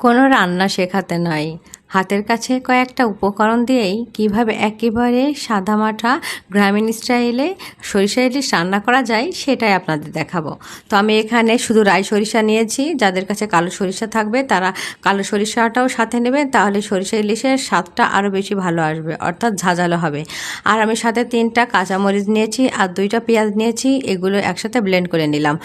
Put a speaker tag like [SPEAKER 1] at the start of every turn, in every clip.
[SPEAKER 1] কোনো রান্না শেখাতে নয় হাতের কাছে কয়েকটা উপকরণ দিয়েই কীভাবে একেবারে সাদামাঠা গ্রামীণ স্টাইলে সরিষা ইলিশ রান্না করা যায় সেটাই আপনাদের দেখাবো। তো আমি এখানে শুধু রাই সরিষা নিয়েছি, যাদের কাছে কালো সরিষা থাকবে তারা কালো সরিষাটাও সাথে নেবেন তাহলে সরিষা ইলিশের স্বাদটা আরও বেশি ভালো আসবে, অর্থাৎ ঝাঁঝালো হবে। আর আমি সাথে তিনটা কাঁচামরিচ নিয়েছি আর দুইটা পেঁয়াজ নিয়েছি, এগুলো একসাথে ব্লেন্ড করে নিলাম।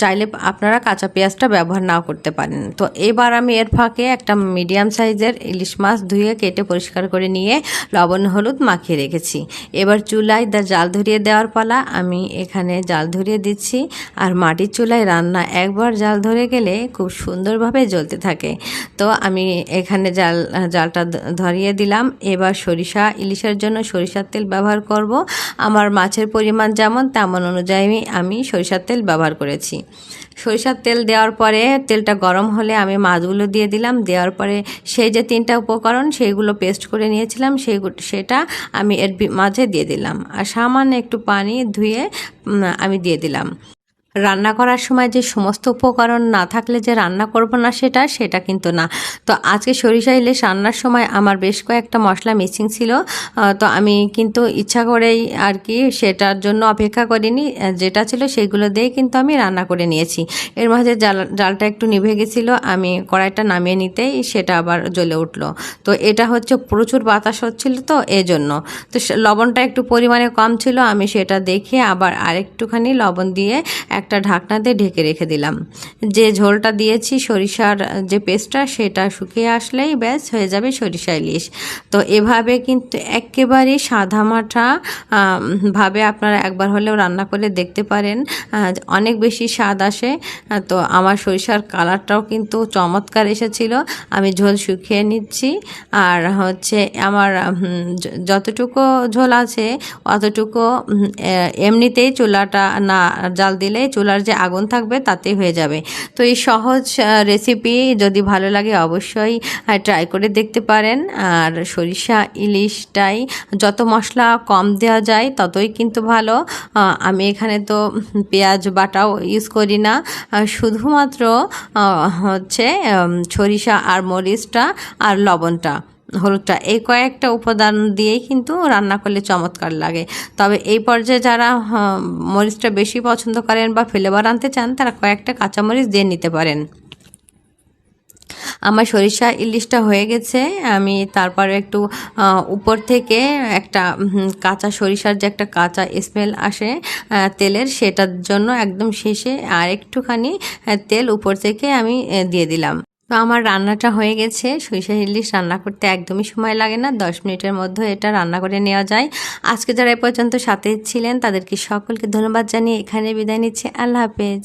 [SPEAKER 1] চাইলে আপনারা কাঁচা পেঁয়াজটা ব্যবহার নাও করতে পারেন। তো এবার আমি এর ফাঁকে একটা মিডিয়াম সাইজের ইলিশ মাছ ধুয়ে কেটে পরিষ্কার করে নিয়ে লবণ হলুদ মাখিয়ে রেখেছি। এবার চুলায় দা জাল ধরিয়ে দেওয়ার পালা আমি এখানে জাল ধরিয়ে দিচ্ছি আর মাটির চুলায় রান্না একবার জাল ধরে গেলে খুব সুন্দরভাবে জ্বলতে থাকে। তো আমি এখানে জাল, জালটা ধরিয়ে দিলাম। এবার সরিষা, ইলিশের জন্য সরিষার তেল ব্যবহার করব। আমার মাছের পরিমাণ যেমন তেমন অনুযায়ী আমি সরিষার তেল ব্যবহার করেছি। সরিষার তেল দেওয়ার পরে তেলটা গরম হলে আমি মাছগুলো দিয়ে দিলাম। দেওয়ার পরে সেই যে তিনটা উপকরণ, সেইগুলো পেস্ট করে নিয়েছিলাম। সেই সেটা আমি এর মাঝে দিয়ে দিলাম। আর সামান্য একটু পানি ধুয়ে আমি দিয়ে দিলাম। রান্না করার সময় যে সমস্ত উপকরণ না থাকলে যে রান্না করব না সেটা সেটা কিন্তু না। তো আজকে সরিষা ইলিশ রান্নার সময় আমার বেশ কয়েকটা মশলা মিসিং ছিল। তো আমি কিন্তু ইচ্ছা করেই আর কি সেটার জন্য অপেক্ষা করিনি। যেটা ছিল সেগুলো দিয়ে কিন্তু আমি রান্না করে নিয়েছি। এর মাঝে জাল, জালটা একটু নিভে গেছিল। আমি কড়াইটা নামিয়ে নিতেই সেটা আবার জ্বলে উঠল। তো এটা হচ্ছে প্রচুর বাতাস হচ্ছিল তো এজন্য। তো লবণটা একটু পরিমাণে কম ছিল। আমি সেটা দেখে আবার আরেকটুখানি লবণ দিয়ে এক একটা ঢাকনা দিয়ে ঢেকে রেখে দিলাম। যে ঝোলটা দিয়েছি সরিষার যে পেস্টটা সেটা শুকিয়ে আসলেই ব্যাস হয়ে যাবে সরিষা ইলিশ। তো এভাবে কিন্তু একেবারেই সাদা মাঠা ভাবে আপনারা একবার হলেও রান্না করে দেখতে পারেন। অনেক বেশি স্বাদ আসে। তো আমার সরিষার কালারটাও কিন্তু চমৎকার এসেছিল। আমি ঝোল শুকিয়ে নিচ্ছি। আর হচ্ছে আমার যতটুকু ঝোল আছে, অতটুকু এমনিতেই চুলাটা না, জাল দিলেই চুলার যে আগুন থাকবে তাতেই হয়ে যাবে। তো এই সহজ রেসিপি যদি ভালো লাগে অবশ্যই ট্রাই করে দেখতে পারেন। আর সরিষা, ইলিশটাই যত মশলা কম দেওয়া যায় ততই কিন্তু ভালো। আমি এখানে তো পেঁয়াজ বাটাও ইউজ করি না। শুধুমাত্র হচ্ছে সরিষা আর মরিচটা আর লবণটা। হলুদটা, এই কয়েকটা উপাদান দিয়েই কিন্তু রান্না করলে চমৎকার লাগে। তবে এই পর্যায়ে যারা মরিচটা বেশি পছন্দ করেন বা ফ্লেভার আনতে চান, তারা কয়েকটা কাঁচামরিচ দিয়ে নিতে পারেন। আমার সরিষা ইলিশটা হয়ে গেছে, আমি তারপরে একটু উপর থেকে একটা কাঁচা সরিষার যে একটা কাঁচা স্মেল আসে তেলের, সেটার জন্য একদম শেষে আর একটুখানি তেল উপর থেকে আমি দিয়ে দিলাম। তো আমার রান্নাটা হয়ে গেছে। সরিষা ইলিশ রান্না করতে একদমই সময় লাগে না। দশ মিনিটের মধ্যে এটা রান্না করে নেওয়া যায়। আজকে যারা এ পর্যন্ত সাথে ছিলেন, তাদেরকে সকলকে ধন্যবাদ জানিয়ে এখানে বিদায় নিচ্ছি। আল্লাহ হাফেজ।